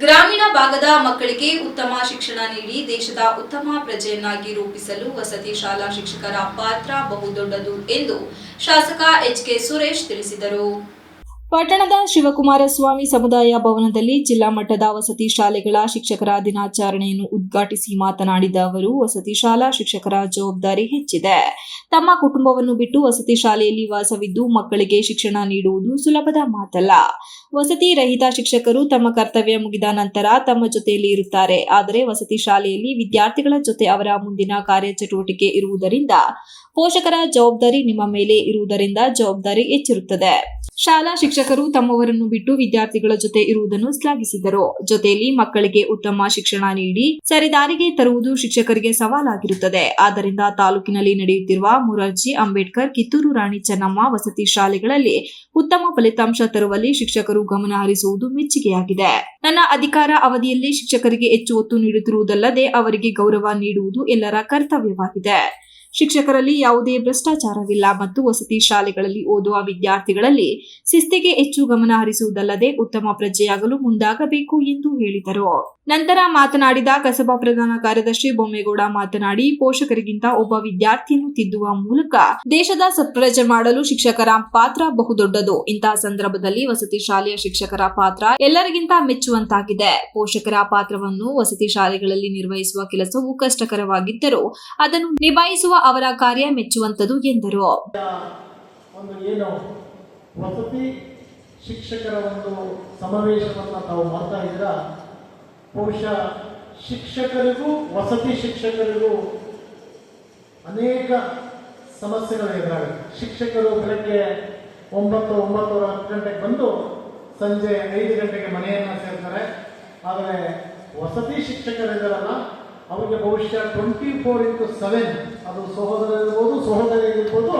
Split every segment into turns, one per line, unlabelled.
ಗ್ರಾಮೀಣ ಭಾಗದ ಮಕ್ಕಳಿಗೆ ಉತ್ತಮ ಶಿಕ್ಷಣ ನೀಡಿ ದೇಶದ ಉತ್ತಮ ಪ್ರಜೆಯನ್ನಾಗಿ ರೂಪಿಸಲು ವಸತಿ ಶಾಲಾ ಶಿಕ್ಷಕರ ಪಾತ್ರ ಬಹುದೊಡ್ಡದು ಎಂದು ಶಾಸಕ ಎಚ್ ಕೆ ಸುರೇಶ್ ತಿಳಿಸಿದರು. ಪಟ್ಟಣದ ಶಿವಕುಮಾರ ಸ್ವಾಮಿ ಸಮುದಾಯ ಭವನದಲ್ಲಿ ಜಿಲ್ಲಾ ಮಟ್ಟದ ವಸತಿ ಶಾಲೆಗಳ ಶಿಕ್ಷಕರ ದಿನಾಚರಣೆಯನ್ನು ಉದ್ಘಾಟಿಸಿ ಮಾತನಾಡಿದ ಅವರು, ವಸತಿ ಶಾಲಾ ಶಿಕ್ಷಕರ ಜವಾಬ್ದಾರಿ ಹೆಚ್ಚಿದೆ. ತಮ್ಮ ಕುಟುಂಬವನ್ನು ಬಿಟ್ಟು ವಸತಿ ಶಾಲೆಯಲ್ಲಿ ವಾಸವಿದ್ದು ಮಕ್ಕಳಿಗೆ ಶಿಕ್ಷಣ ನೀಡುವುದು ಸುಲಭದ ಮಾತಲ್ಲ. ವಸತಿ ರಹಿತ ಶಿಕ್ಷಕರು ತಮ್ಮ ಕರ್ತವ್ಯ ಮುಗಿದ ನಂತರ ತಮ್ಮ ಜೊತೆಯಲ್ಲಿ ಇರುತ್ತಾರೆ. ಆದರೆ ವಸತಿ ಶಾಲೆಯಲ್ಲಿ ವಿದ್ಯಾರ್ಥಿಗಳ ಜೊತೆ ಅವರ ಮುಂದಿನ ಕಾರ್ಯಚಟುವಟಿಕೆ ಇರುವುದರಿಂದ ಪೋಷಕರ ಜವಾಬ್ದಾರಿ ನಿಮ್ಮ ಮೇಲೆ ಇರುವುದರಿಂದ ಜವಾಬ್ದಾರಿ ಹೆಚ್ಚಿರುತ್ತದೆ. ಶಾಲಾ ಶಿಕ್ಷಕರು ತಮ್ಮವರನ್ನು ಬಿಟ್ಟು ವಿದ್ಯಾರ್ಥಿಗಳ ಜೊತೆ ಇರುವುದನ್ನು ಶ್ಲಾಘಿಸಿದರು. ಜೊತೆಯಲ್ಲಿ ಮಕ್ಕಳಿಗೆ ಉತ್ತಮ ಶಿಕ್ಷಣ ನೀಡಿ ಸರಿದಾರಿಗೆ ತರುವುದು ಶಿಕ್ಷಕರಿಗೆ ಸವಾಲಾಗಿರುತ್ತದೆ. ಆದ್ದರಿಂದ ತಾಲೂಕಿನಲ್ಲಿ ನಡೆಯುತ್ತಿರುವ ಮುರಾರ್ಜಿ ಅಂಬೇಡ್ಕರ್, ಕಿತ್ತೂರು ರಾಣಿ ಚೆನ್ನಮ್ಮ ವಸತಿ ಶಾಲೆಗಳಲ್ಲಿ ಉತ್ತಮ ಫಲಿತಾಂಶ ತರುವಲ್ಲಿ ಶಿಕ್ಷಕರು ಗಮನ ಹರಿಸುವುದು ಮೆಚ್ಚುಗೆಯಾಗಿದೆ. ನನ್ನ ಅಧಿಕಾರ ಅವಧಿಯಲ್ಲಿ ಶಿಕ್ಷಕರಿಗೆ ಹೆಚ್ಚು ಒತ್ತು ನೀಡುತ್ತಿರುವುದಲ್ಲದೆ ಅವರಿಗೆ ಗೌರವ ನೀಡುವುದು ಎಲ್ಲರ ಕರ್ತವ್ಯವಾಗಿದೆ. ಶಿಕ್ಷಕರಲ್ಲಿ ಯಾವುದೇ ಭ್ರಷ್ಟಾಚಾರವಿಲ್ಲ ಮತ್ತು ವಸತಿ ಶಾಲೆಗಳಲ್ಲಿ ಓದುವ ವಿದ್ಯಾರ್ಥಿಗಳಲ್ಲಿ ಶಿಸ್ತಿಗೆ ಹೆಚ್ಚು ಗಮನ ಹರಿಸುವುದಲ್ಲದೆ ಉತ್ತಮ ಪ್ರಜೆಯಾಗಲು ಮುಂದಾಗಬೇಕು ಎಂದು ಹೇಳಿದರು. ನಂತರ ಮಾತನಾಡಿದ ಕಸಬಾ ಪ್ರಧಾನ ಕಾರ್ಯದರ್ಶಿ ಬೊಮ್ಮೇಗೌಡ ಮಾತನಾಡಿ, ಪೋಷಕರಿಗಿಂತ ಒಬ್ಬ ವಿದ್ಯಾರ್ಥಿಯನ್ನು ತಿದ್ದುವ ಮೂಲಕ ದೇಶದ ಸತ್ಪ್ರಜೆ ಮಾಡಲು ಶಿಕ್ಷಕರ ಪಾತ್ರ ಬಹುದೊಡ್ಡದು. ಇಂತಹ ಸಂದರ್ಭದಲ್ಲಿ ವಸತಿ ಶಾಲೆಯ ಶಿಕ್ಷಕರ ಪಾತ್ರ ಎಲ್ಲರಿಗಿಂತ ಮೆಚ್ಚುವಂತಾಗಿದೆ. ಪೋಷಕರ ಪಾತ್ರವನ್ನು ವಸತಿ ಶಾಲೆಗಳಲ್ಲಿ ನಿರ್ವಹಿಸುವ ಕೆಲಸವು ಕಷ್ಟಕರವಾಗಿದ್ದರೂ ಅದನ್ನು ನಿಭಾಯಿಸುವ ಅವರ ಕಾರ್ಯ ಮೆಚ್ಚುವಂತದ್ದು ಎಂದರು.
ಒಂದು ಏನು ವಸತಿ ಶಿಕ್ಷಕರ ಒಂದು ಸಮಾವೇಶವನ್ನು ತಾವು ಮಾಡ್ತಾ ಬಹುಶಃ ಶಿಕ್ಷಕರಿಗೂ, ವಸತಿ ಶಿಕ್ಷಕರಿಗೂ ಅನೇಕ ಸಮಸ್ಯೆಗಳು ಎದುರಾಗುತ್ತೆ. ಶಿಕ್ಷಕರು ಬೆಳಗ್ಗೆ ಒಂಬತ್ತು, ಒಂಬತ್ತುವರೆ, ಹತ್ತು ಗಂಟೆಗೆ ಬಂದು ಸಂಜೆ ಐದು ಗಂಟೆಗೆ ಮನೆಯನ್ನು ಸೇರ್ತಾರೆ. ಆದರೆ ವಸತಿ ಶಿಕ್ಷಕರಿದ್ದಾರಲ್ಲ ಅವರಿಗೆ ಬಹುಶಃ ಟ್ವೆಂಟಿ ಫೋರ್ ಇಂಟು ಸೆವೆನ್ ಅದು ಸಹೋದರಿ ಇರುವೋದು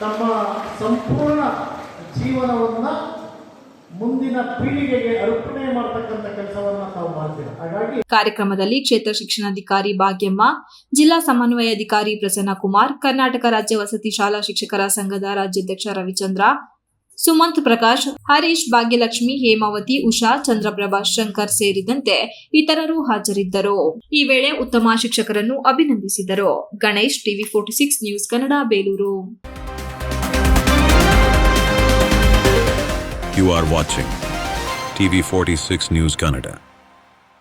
ತಮ್ಮ ಸಂಪೂರ್ಣ ಜೀವನವನ್ನು ಮುಂದಿನ ಪೀಳಿಗೆಗೆ ಅರ್ಪಣೆ ಮಾಡ್ತಕ್ಕಂಥ ಕೆಲಸವನ್ನ ತಾವು ಮಾಡ್ತೀವಿ ಹಾಗಾಗಿ
ಕಾರ್ಯಕ್ರಮದಲ್ಲಿ ಕ್ಷೇತ್ರ ಶಿಕ್ಷಣಾಧಿಕಾರಿ ಭಾಗ್ಯಮ್ಮ, ಜಿಲ್ಲಾ ಸಮನ್ವಯ ಅಧಿಕಾರಿ ಪ್ರಸನ್ನ ಕುಮಾರ್, ಕರ್ನಾಟಕ ರಾಜ್ಯ ವಸತಿ ಶಾಲಾ ಶಿಕ್ಷಕರ ಸಂಘದ ರಾಜ್ಯಾಧ್ಯಕ್ಷ ರವಿಚಂದ್ರ ಸುಮಂತ್ ಪ್ರಕಾಶ್, ಹರೀಶ್, ಭಾಗ್ಯಲಕ್ಷ್ಮಿ, ಹೇಮಾವತಿ, ಉಷಾ, ಚಂದ್ರಪ್ರಭಾ, ಶಂಕರ್ ಸೇರಿದಂತೆ ಇತರರು ಹಾಜರಿದ್ದರು. ಈ ವೇಳೆ ಉತ್ತಮ ಶಿಕ್ಷಕರನ್ನು ಅಭಿನಂದಿಸಿದರು. Ganesh, TV forty six news Kannada, Belur.
You are watching TV46 News Kannada.